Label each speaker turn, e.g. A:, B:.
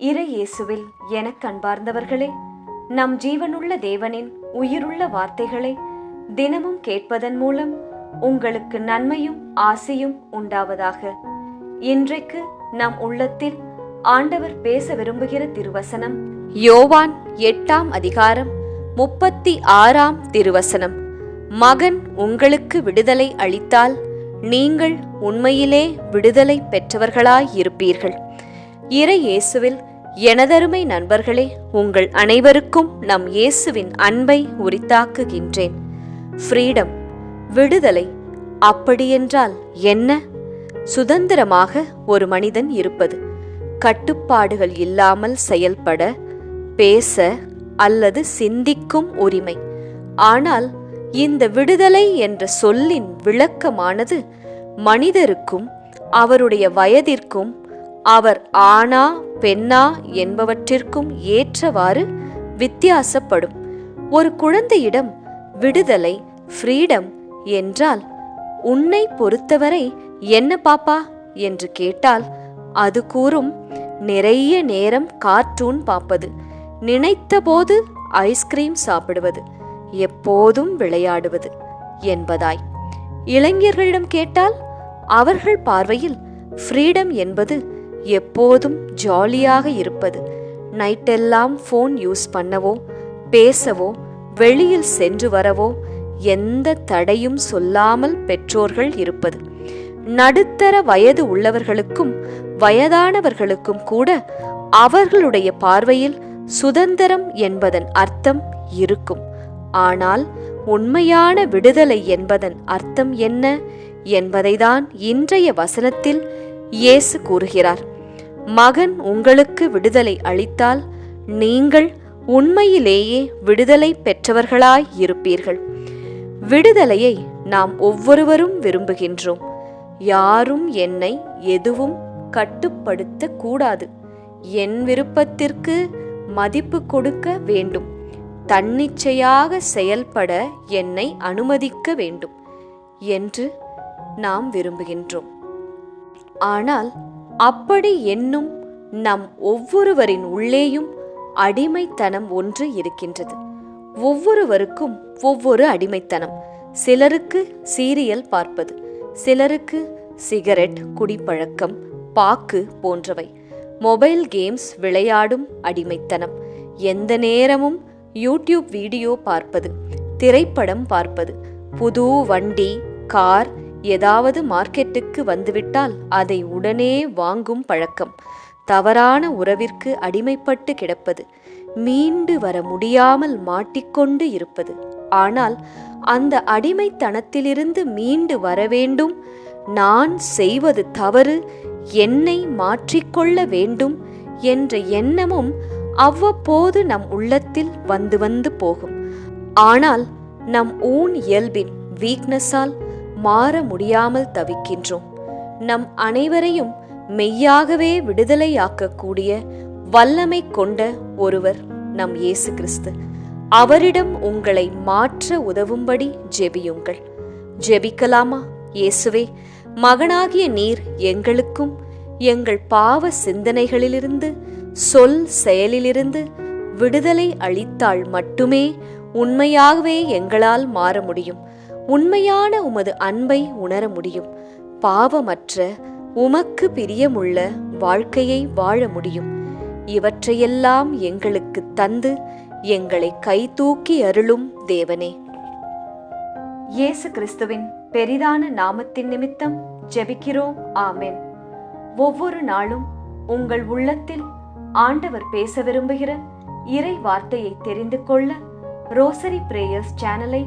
A: இறை இயேசுவில் எனக் கண்பார்ந்தவர்களே நம் ஜீவனுள்ள தேவனின் உயிருள்ள வார்த்தைகளை தினமும் கேட்பதன் மூலம் உங்களுக்கு நன்மையும் ஆசையும் உண்டாவதாக. இன்றைக்கு நம் உள்ளத்தில் ஆண்டவர் பேச விரும்புகிற திருவசனம் யோவான் எட்டாம் அதிகாரம் முப்பத்தி ஆறாம் திருவசனம். மகன் உங்களுக்கு விடுதலை அளித்தால் நீங்கள் உண்மையிலே விடுதலை பெற்றவர்களாயிருப்பீர்கள். இறை இயேசுவில் எனதருமை நண்பர்களே உங்கள் அனைவருக்கும் நம் இயேசுவின் அன்பை உரித்தாக்குகின்றேன். ஃப்ரீடம் விடுதலை அப்படியென்றால் என்ன? சுதந்திரமாக ஒரு மனிதன் இருப்பது. கட்டுப்பாடுகள் இல்லாமல் செயல்பட பேச அல்லது சிந்திக்கும் உரிமை. ஆனால் இந்த விடுதலை என்ற சொல்லின் விளக்கமானது மனிதருக்கும் அவருடைய வயதிற்கும் அவர் ஆணா பெண்ணா என்பவற்றிற்கும் ஏற்றவாறு வித்தியாசப்படும். ஒரு குழந்தையிடம் விடுதலை ஃப்ரீடம் என்றால் உன்னை பொறுத்தவரை என்ன பாப்பா? என்று கேட்டால் அது கூறும் நிறைய நேரம் கார்ட்டூன் பார்ப்பது நினைத்தபோது ஐஸ்கிரீம் சாப்பிடுவது எப்போதும் விளையாடுவது என்பதாய். இளைஞர்களிடம் கேட்டால் அவர்கள் பார்வையில் ஃப்ரீடம் என்பது எப்போதும் ஜாலியாக இருப்பது. நைட்டெல்லாம் ஃபோன் யூஸ் பண்ணவோ பேசவோ வெளியில் சென்று வரவோ எந்த தடையும் சொல்லாமல் பெற்றோர்கள் இருப்பது. நடுத்தர வயது உள்ளவர்களுக்கும் வயதானவர்களுக்கும் கூட அவர்களுடைய பார்வையில் சுதந்திரம் என்பதன் அர்த்தம் இருக்கும். ஆனால் உண்மையான விடுதலை என்பதன் அர்த்தம் என்ன என்பதைதான் இன்றைய வசனத்தில் இயேசு கூறுகிறார். மகன் உங்களுக்கு விடுதலை அளித்தால் நீங்கள் உண்மையிலேயே விடுதலை பெற்றவர்களாய் இருப்பீர்கள். விடுதலையை நாம் ஒவ்வொருவரும் விரும்புகின்றோம். யாரும் என்னை எதுவும் கட்டுப்படுத்த கூடாது என் விருப்பத்திற்கு மதிப்பு கொடுக்க வேண்டும். தன்னிச்சையாக செயல்பட என்னை அனுமதிக்க வேண்டும் என்று நாம் விரும்புகின்றோம். ஆனால் அப்படி என்னும் நம் ஒவ்வொருவரின் உள்ளேயும் அடிமைத்தனம் ஒன்று இருக்கின்றது. ஒவ்வொருவருக்கும் ஒவ்வொரு அடிமைத்தனம். சிலருக்கு சீரியல் பார்ப்பது சிலருக்கு சிகரெட் குடிப்பழக்கம் பாக்கு போன்றவை. மொபைல் கேம்ஸ் விளையாடும் அடிமைத்தனம். எந்த நேரமும் யூடியூப் வீடியோ பார்ப்பது திரைப்படம் பார்ப்பது புது வண்டி கார் ஏதாவது மார்க்கெட்டுக்கு வந்துவிட்டால் அதை உடனே வாங்கும் பழக்கம். தவறான உறவிற்கு அடிமைப்பட்டு கிடப்பது மீண்டு வர முடியாமல் மாட்டிக்கொண்டு இருப்பது. ஆனால் அந்த அடிமைத்தனத்திலிருந்து மீண்டு வர வேண்டும். நான் செய்வது தவறு என்னை மாற்றிக்கொள்ள வேண்டும் என்ற எண்ணமும் அவ்வப்போது நம் உள்ளத்தில் வந்து வந்து போகும். ஆனால் நம் ஊன் இயல்பின் வீக்னஸால் மாற முடியாமல் தவிக்கின்றோம். நம் அனைவரையும் மெய்யாகவே விடுதலையாக்கக்கூடிய வல்லமை கொண்ட ஒருவர் நம் இயேசு கிறிஸ்து. அவரிடம் உங்களை மாற்ற உதவும்படி ஜெபியுங்கள். ஜெபிக்கலாமா? இயேசுவே மகனாகிய நீர் எங்களுக்கும் எங்கள் பாவ சிந்தனைகளிலிருந்து சொல் செயலிலிருந்து விடுதலை அளித்தால் மட்டுமே உண்மையாகவே எங்களால் மாற முடியும். உண்மையான உமது அன்பை உணர முடியும். பாவமற்ற உமக்கு பிரியமுள்ள வாழ்க்கையை வாழ முடியும். இவற்றையெல்லாம் எங்களுக்கு தந்து எங்களை கைதூக்கி அருளும் தேவனே. இயேசு கிறிஸ்துவின் பெரிதான நாமத்தின் நிமித்தம் ஜெபிக்கிறோம். ஆமென். ஒவ்வொரு நாளும் உங்கள் உள்ளத்தில் ஆண்டவர் பேச விரும்புகிற இறை வார்த்தையை தெரிந்து கொள்ள ரோசரி பிரேயர்ஸ் சேனலை